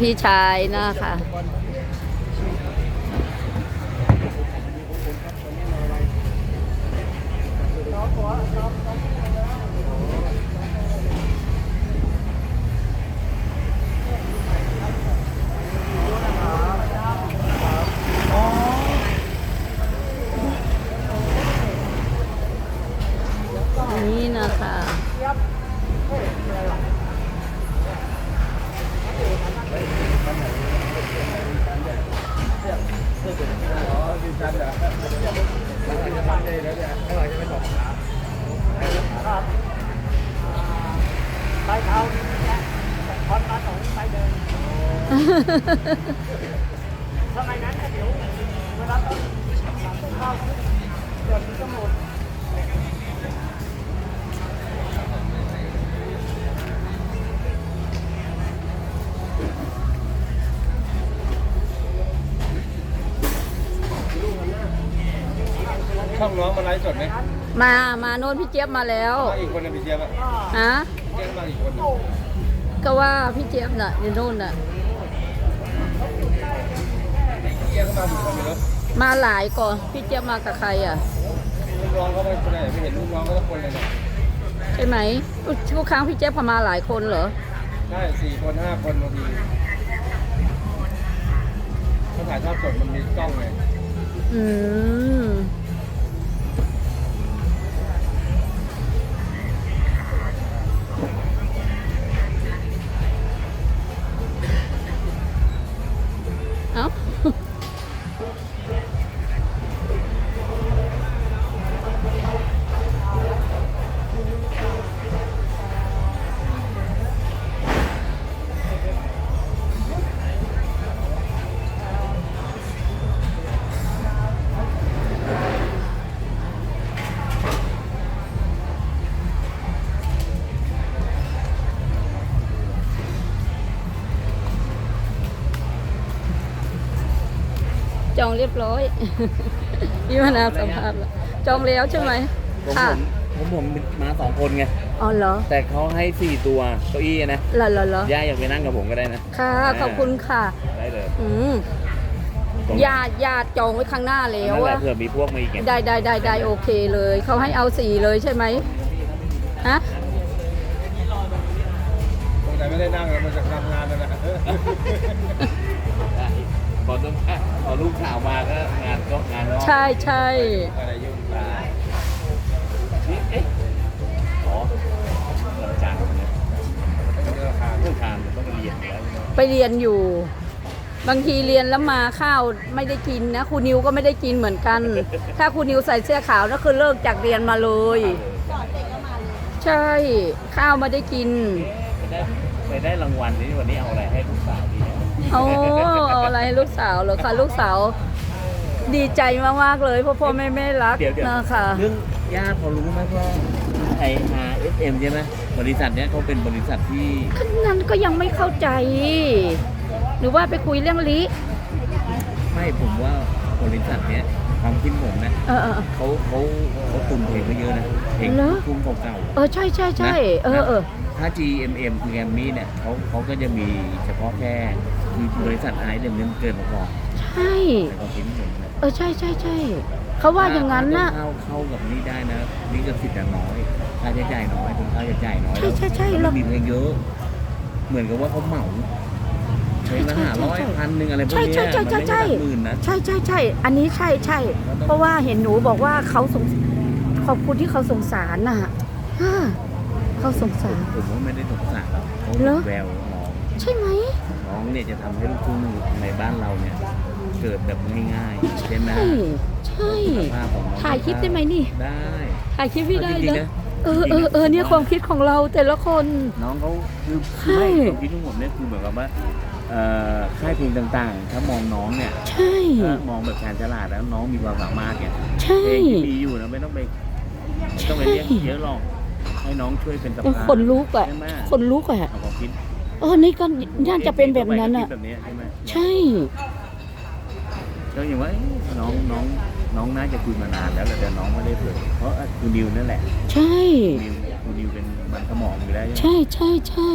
พี่ชายนะคะ นี่นะคะ ใบเท้าดีนะคอนมาสองใบเดินสมัยนั้นเนี่ยเดี๋ยวเวลาต้นต้นข้าวขึ้นเดี๋ยวมันจะหมด ช่องน้องมาไลฟ์สดไหมมามาโน่นพี่เจี๊ยบมาแล้ว มาอีกคนนึงพี่เจี๊ยบอะฮะ เจี๊ยบมาอีกคนนึงก็ว่าพี่เจี๊ยบน่ะอยู่โน่นน่ะ เจี๊ยบเข้ามาอีกคนนึงแล้วมาหลายก่อนพี่เจี๊ยบมากับใครอะลูกน้องเขาไม่คนไหนไม่เห็นลูกน้องเขาทุกคนเลยเนี่ยใช่ไหมทุกครั้งพี่เจี๊ยบพามาหลายคนเหรอใช่สี่คนห้าคนบางทีเขาถ่ายทอดสดมันมีกล้องไงอืม องเรียบร้อยพี่มานาวสัมภาษณ์แล้วจองแล้วใช่ไหมผมค่ะผมผมผมมาสองคนไง อ๋อเหรอแต่เขาให้สี่ตัวเก้าอี้นะเหรอเหรอเหรอย่าอยากไปนั่งกับผมก็ได้นะ ค่ะขอบคุณค่ะ ได้เลยอืมตรงญาติญาติจองไว้ข้างหน้าแล้วนั่นแหละอะเผื่อมีพวกมาอีกไงได้ได้ได้ได้โอเคเลย เขาให้เอาสีเลยใช่ไหมฮะคงแต่ไม่ได้นั่งแล้วมันจะทำงานนั่นแหละ พอต้นพอลูกข่าวมาก็งานก็งานงอกใช่ใช่อะไรยุ่งตายนี่เอ๊ะอ๋อเริ่มจานเนี่ยไม่ได้ราคาเรื่องการต้องเรียนอยู่แล้วไปเรียนอยู่ บางทีเรียนแล้วมาข้าวไม่ได้กินนะครูนิวก็ไม่ได้กินเหมือนกัน ถ้าครูนิวใส่เสื้อขาวนั่นคือเลิกจากเรียนมาเลยใช่ข้าวไม่ได้กินไปได้ไปได้รางวัลนี้วันนี้เอาอะไรให้ลูกสาวดีนะโอ้เอา อะไรให้ลูกสาวเหรอคะลูกสาวดีใจมากๆเลยเพ่อพ่อแม่แม่รักเดี๋ยวเดี๋ยวนะคะเรื่องญาติพอรู้ไหมพ่อไอ RSM ใช่ไหมบริษัทเนี้ยเขาเป็นบริษัทที่ขนั้นก็ยังไม่เข้าใจ หรือว่าไปคุยเรื่องลิไม่ผมว่าบริษัทเนี้ยความคิดผมนะเออเออเขาเขาเขาตุนเพลงไว้เยอะนะเพลงเหรอ ทุ่งเก่าเออใช่ใช่ใช่นะ เออเออๆ ถ้า GMM คือแกมมี่เนี่ยเขาเขาก็จะมีเฉพาะแค่มีบริษัทไอเดมเนเกินมาก่อนใช่ในความคิดผมนะเออใช่ใช่ใช่เขาว่าอย่างนั้นนะ ถ้าเข้าเข้ากับนี่ได้นะนี่ก็สิทธิ์น้อยค่าใช้จ่ายน้อยคุณค่าใช้จ่ายน้อยใช่ใช่ใช่แล้วเรามีเพลงเยอะ เหมือนกับว่าเขาเหมาเพลงละใช่ห้าใช่ร้อยใช่พันหนึ่งอะไรพวกใช่เนี้ยใช่ใช่ใช่มันไม่ใช่ใช่หลักหมื่นนะใช่ใช่ใช่อันนี้ใช่ใช่ เพราะว่าเห็นหนูบอกว่าเขาสงขอบคุณที่เขาสงสารน่ะอ่า เขาสงสาร ผมว่าไม่ได้สงสารเขาเหรอ แววน้องใช่ไหม น้องเนี่ยจะทำให้ลูกทุ่งในบ้านเราเนี่ย เกิดแบบง่ายๆใช่ไหมใช่ใช่ คุณภาพของน้องถ่ายคลิปได้ไหมนี่ ได้ถ่ายคลิปพี่ได้จริงๆนะ นะเออเออเออเนี่ยความคิดของเราแต่ละคน น้องเขาคือใช่ไม่ความคิดของผมเนี่ยคือเหมือนกับว่าเอ่อค่ายเพลงต่างๆ ถ้ามองน้องเนี่ยใช่ ถ้ามองแบบการฉลาดแล้วน้องมีความสามารถเนี่ยใช่ เพลงที่มีอยู่นะไม่ต้องไปไม่ต้องไปเรียกเยอะหรอก ให้น้องช่วยเป็นสะโอ้พานคนลุกอะ ใช่ไหมคนลุกอะ เอาความคิดเออ นี่ก็น่าจะเป็นแบบนั้นอะ แบบนี้ใช่ไหมใช่ ก็อย่างว่าเอ๊ะน้องน้องน้องน่าจะคุยมานานแล้วแหละแต่น้องไม่ได้เผยเพราะคุณนิวนั่นแหละใช่นิวคุณนิวเป็นมันสมองอยู่แล้วใช่ไหม ใช่ใช่ใช่